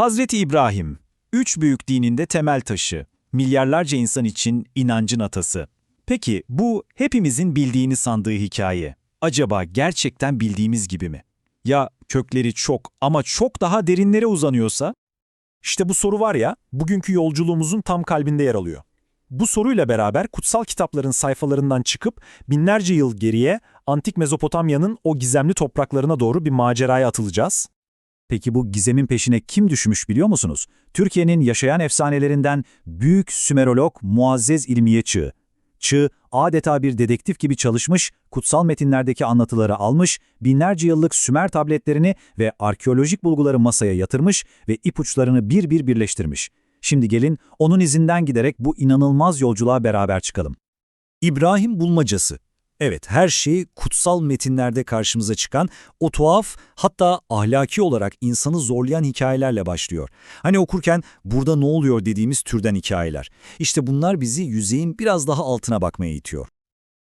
Hazreti İbrahim, üç büyük dininde temel taşı, milyarlarca insan için inancın atası. Peki bu hepimizin bildiğini sandığı hikaye, acaba gerçekten bildiğimiz gibi mi? Ya kökleri çok ama çok daha derinlere uzanıyorsa? İşte bu soru var ya, bugünkü yolculuğumuzun tam kalbinde yer alıyor. Bu soruyla beraber kutsal kitapların sayfalarından çıkıp binlerce yıl geriye antik Mezopotamya'nın o gizemli topraklarına doğru bir maceraya atılacağız. Peki bu gizemin peşine kim düşmüş biliyor musunuz? Türkiye'nin yaşayan efsanelerinden büyük Sümerolog Muazzez İlmiye Çığ. Çığ adeta bir dedektif gibi çalışmış, kutsal metinlerdeki anlatıları almış, binlerce yıllık Sümer tabletlerini ve arkeolojik bulguları masaya yatırmış ve ipuçlarını bir bir birleştirmiş. Şimdi gelin onun izinden giderek bu inanılmaz yolculuğa beraber çıkalım. İbrahim Bulmacası Evet, her şey kutsal metinlerde karşımıza çıkan o tuhaf hatta ahlaki olarak insanı zorlayan hikayelerle başlıyor. Hani okurken burada ne oluyor dediğimiz türden hikayeler. İşte bunlar bizi yüzeyin biraz daha altına bakmaya itiyor.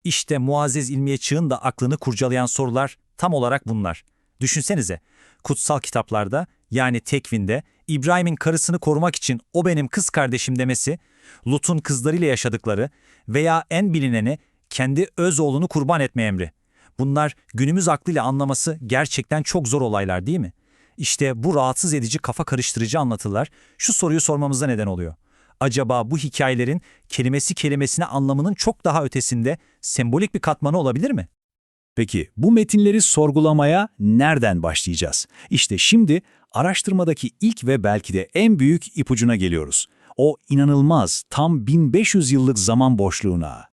İşte Muazzez İlmiye Çığ'ın da aklını kurcalayan sorular tam olarak bunlar. Düşünsenize, kutsal kitaplarda yani Tekvin'de İbrahim'in karısını korumak için o benim kız kardeşim demesi, Lut'un kızlarıyla yaşadıkları veya en bilineni kendi öz oğlunu kurban etme emri. Bunlar günümüz aklıyla anlaması gerçekten çok zor olaylar değil mi? İşte bu rahatsız edici kafa karıştırıcı anlatılar şu soruyu sormamıza neden oluyor. Acaba bu hikayelerin kelimesi kelimesine anlamının çok daha ötesinde sembolik bir katmanı olabilir mi? Peki bu metinleri sorgulamaya nereden başlayacağız? İşte şimdi araştırmadaki ilk ve belki de en büyük ipucuna geliyoruz. O inanılmaz tam 1500 yıllık zaman boşluğuna.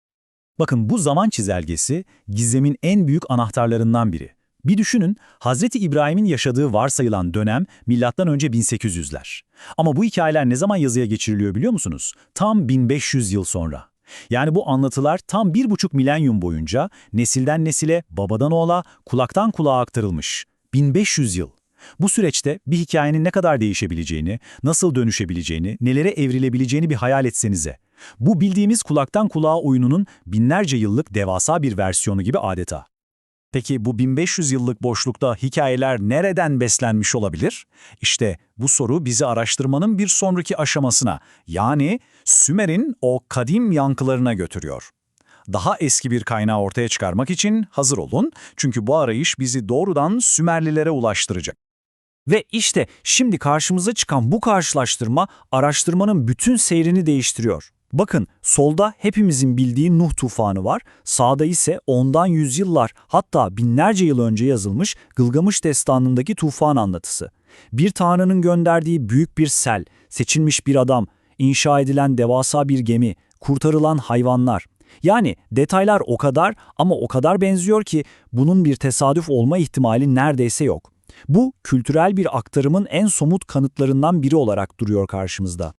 Bakın bu zaman çizelgesi gizemin en büyük anahtarlarından biri. Bir düşünün, Hazreti İbrahim'in yaşadığı varsayılan dönem önce 1800'ler. Ama bu hikayeler ne zaman yazıya geçiriliyor biliyor musunuz? Tam 1500 yıl sonra. Yani bu anlatılar tam bir buçuk milenyum boyunca nesilden nesile, babadan oğla, kulaktan kulağa aktarılmış. 1500 yıl. Bu süreçte bir hikayenin ne kadar değişebileceğini, nasıl dönüşebileceğini, nelere evrilebileceğini bir hayal etsenize. Bu bildiğimiz kulaktan kulağa oyununun binlerce yıllık devasa bir versiyonu gibi adeta. Peki bu 1500 yıllık boşlukta hikayeler nereden beslenmiş olabilir? İşte bu soru bizi araştırmanın bir sonraki aşamasına, yani Sümer'in o kadim yankılarına götürüyor. Daha eski bir kaynağı ortaya çıkarmak için hazır olun çünkü bu arayış bizi doğrudan Sümerlilere ulaştıracak. Ve işte şimdi karşımıza çıkan bu karşılaştırma araştırmanın bütün seyrini değiştiriyor. Bakın solda hepimizin bildiği Nuh tufanı var, sağda ise ondan yüzyıllar hatta binlerce yıl önce yazılmış Gılgamış destanındaki tufan anlatısı. Bir tanrının gönderdiği büyük bir sel, seçilmiş bir adam, inşa edilen devasa bir gemi, kurtarılan hayvanlar. Yani detaylar o kadar ama o kadar benziyor ki bunun bir tesadüf olma ihtimali neredeyse yok. Bu kültürel bir aktarımın en somut kanıtlarından biri olarak duruyor karşımızda.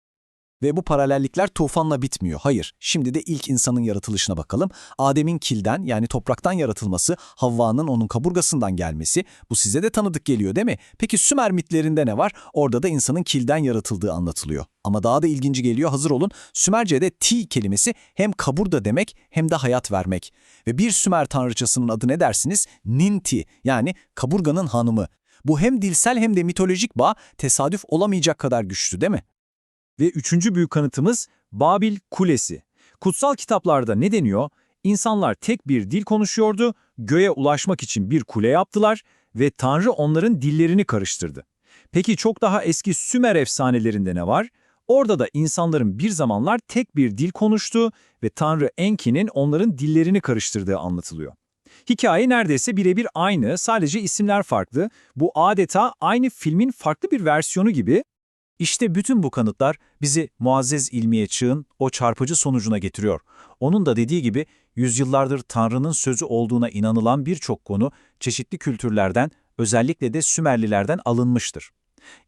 Ve bu paralellikler tufanla bitmiyor. Hayır, şimdi de ilk insanın yaratılışına bakalım. Adem'in kilden yani topraktan yaratılması, Havva'nın onun kaburgasından gelmesi, bu size de tanıdık geliyor değil mi? Peki Sümer mitlerinde ne var? Orada da insanın kilden yaratıldığı anlatılıyor. Ama daha da ilginci geliyor, hazır olun. Sümerce'de ti kelimesi hem kaburga demek hem de hayat vermek. Ve bir Sümer tanrıçasının adı ne dersiniz? Ninti yani kaburganın hanımı. Bu hem dilsel hem de mitolojik bağ tesadüf olamayacak kadar güçlü değil mi? Ve üçüncü büyük kanıtımız Babil Kulesi. Kutsal kitaplarda ne deniyor? İnsanlar tek bir dil konuşuyordu, göğe ulaşmak için bir kule yaptılar ve Tanrı onların dillerini karıştırdı. Peki çok daha eski Sümer efsanelerinde ne var? Orada da insanların bir zamanlar tek bir dil konuştuğu ve Tanrı Enki'nin onların dillerini karıştırdığı anlatılıyor. Hikaye neredeyse birebir aynı, sadece isimler farklı. Bu adeta aynı filmin farklı bir versiyonu gibi işte bütün bu kanıtlar bizi Muazzez İlmiye Çığ'ın o çarpıcı sonucuna getiriyor. Onun da dediği gibi yüzyıllardır Tanrı'nın sözü olduğuna inanılan birçok konu çeşitli kültürlerden, özellikle de Sümerlilerden alınmıştır.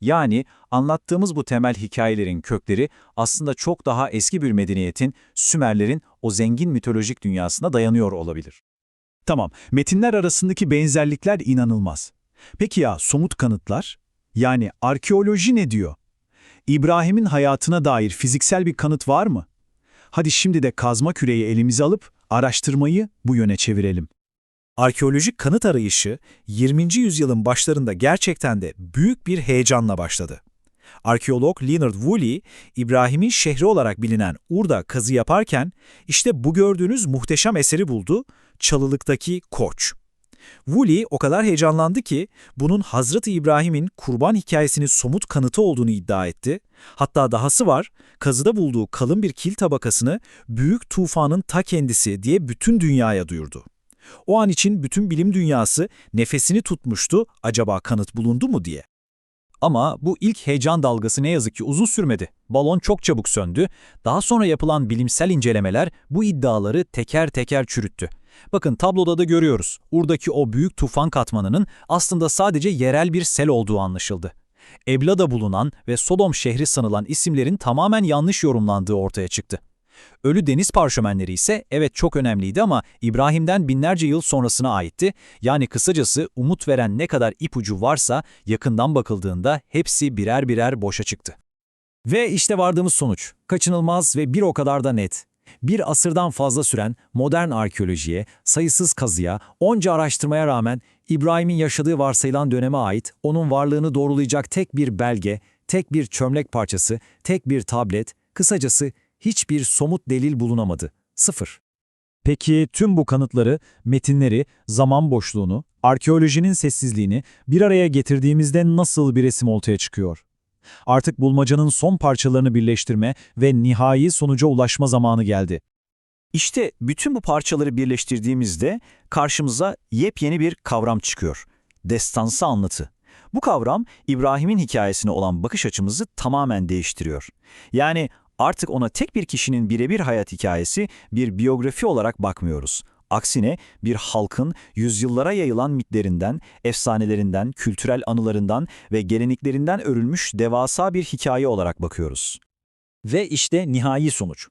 Yani anlattığımız bu temel hikayelerin kökleri aslında çok daha eski bir medeniyetin, Sümerlerin o zengin mitolojik dünyasına dayanıyor olabilir. Tamam, metinler arasındaki benzerlikler inanılmaz. Peki ya somut kanıtlar? Yani arkeoloji ne diyor? İbrahim'in hayatına dair fiziksel bir kanıt var mı? Hadi şimdi de kazma küreyi elimize alıp araştırmayı bu yöne çevirelim. Arkeolojik kanıt arayışı 20. yüzyılın başlarında gerçekten de büyük bir heyecanla başladı. Arkeolog Leonard Woolley, İbrahim'in şehri olarak bilinen Ur'da kazı yaparken işte bu gördüğünüz muhteşem eseri buldu, Çalılık'taki Koç. Woolley o kadar heyecanlandı ki bunun Hazreti İbrahim'in kurban hikayesinin somut kanıtı olduğunu iddia etti. Hatta dahası var, kazıda bulduğu kalın bir kil tabakasını büyük tufanın ta kendisi diye bütün dünyaya duyurdu. O an için bütün bilim dünyası nefesini tutmuştu acaba kanıt bulundu mu diye. Ama bu ilk heyecan dalgası ne yazık ki uzun sürmedi. Balon çok çabuk söndü. Daha sonra yapılan bilimsel incelemeler bu iddiaları teker teker çürüttü. Bakın tabloda da görüyoruz. Ur'daki o büyük tufan katmanının aslında sadece yerel bir sel olduğu anlaşıldı. Ebla'da bulunan ve Sodom şehri sanılan isimlerin tamamen yanlış yorumlandığı ortaya çıktı. Ölü deniz parşömenleri ise evet çok önemliydi ama İbrahim'den binlerce yıl sonrasına aitti. Yani kısacası umut veren ne kadar ipucu varsa yakından bakıldığında hepsi birer birer boşa çıktı. Ve işte vardığımız sonuç. Kaçınılmaz ve bir o kadar da net. Bir asırdan fazla süren modern arkeolojiye, sayısız kazıya, onca araştırmaya rağmen İbrahim'in yaşadığı varsayılan döneme ait onun varlığını doğrulayacak tek bir belge, tek bir çömlek parçası, tek bir tablet, kısacası hiçbir somut delil bulunamadı. Sıfır. Peki tüm bu kanıtları, metinleri, zaman boşluğunu, arkeolojinin sessizliğini bir araya getirdiğimizde nasıl bir resim ortaya çıkıyor? Artık bulmacanın son parçalarını birleştirme ve nihai sonuca ulaşma zamanı geldi. İşte bütün bu parçaları birleştirdiğimizde karşımıza yepyeni bir kavram çıkıyor. Destansı anlatı. Bu kavram İbrahim'in hikayesine olan bakış açımızı tamamen değiştiriyor. Yani artık ona tek bir kişinin birebir hayat hikayesi, bir biyografi olarak bakmıyoruz. Aksine bir halkın yüzyıllara yayılan mitlerinden, efsanelerinden, kültürel anılarından ve geleneklerinden örülmüş devasa bir hikaye olarak bakıyoruz. Ve işte nihai sonuç.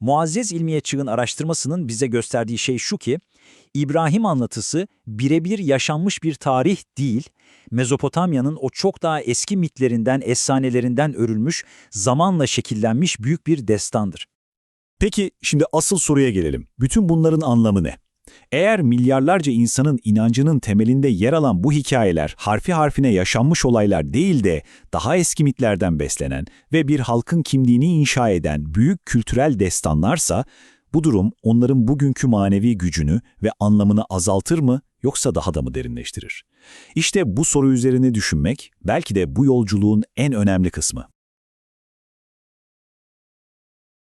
Muazzez İlmiye Çığ'ın araştırmasının bize gösterdiği şey şu ki, İbrahim anlatısı birebir yaşanmış bir tarih değil, Mezopotamya'nın o çok daha eski mitlerinden, efsanelerinden örülmüş, zamanla şekillenmiş büyük bir destandır. Peki şimdi asıl soruya gelelim. Bütün bunların anlamı ne? Eğer milyarlarca insanın inancının temelinde yer alan bu hikayeler harfi harfine yaşanmış olaylar değil de daha eski mitlerden beslenen ve bir halkın kimliğini inşa eden büyük kültürel destanlarsa bu durum onların bugünkü manevi gücünü ve anlamını azaltır mı yoksa daha da mı derinleştirir? İşte bu soru üzerine düşünmek belki de bu yolculuğun en önemli kısmı.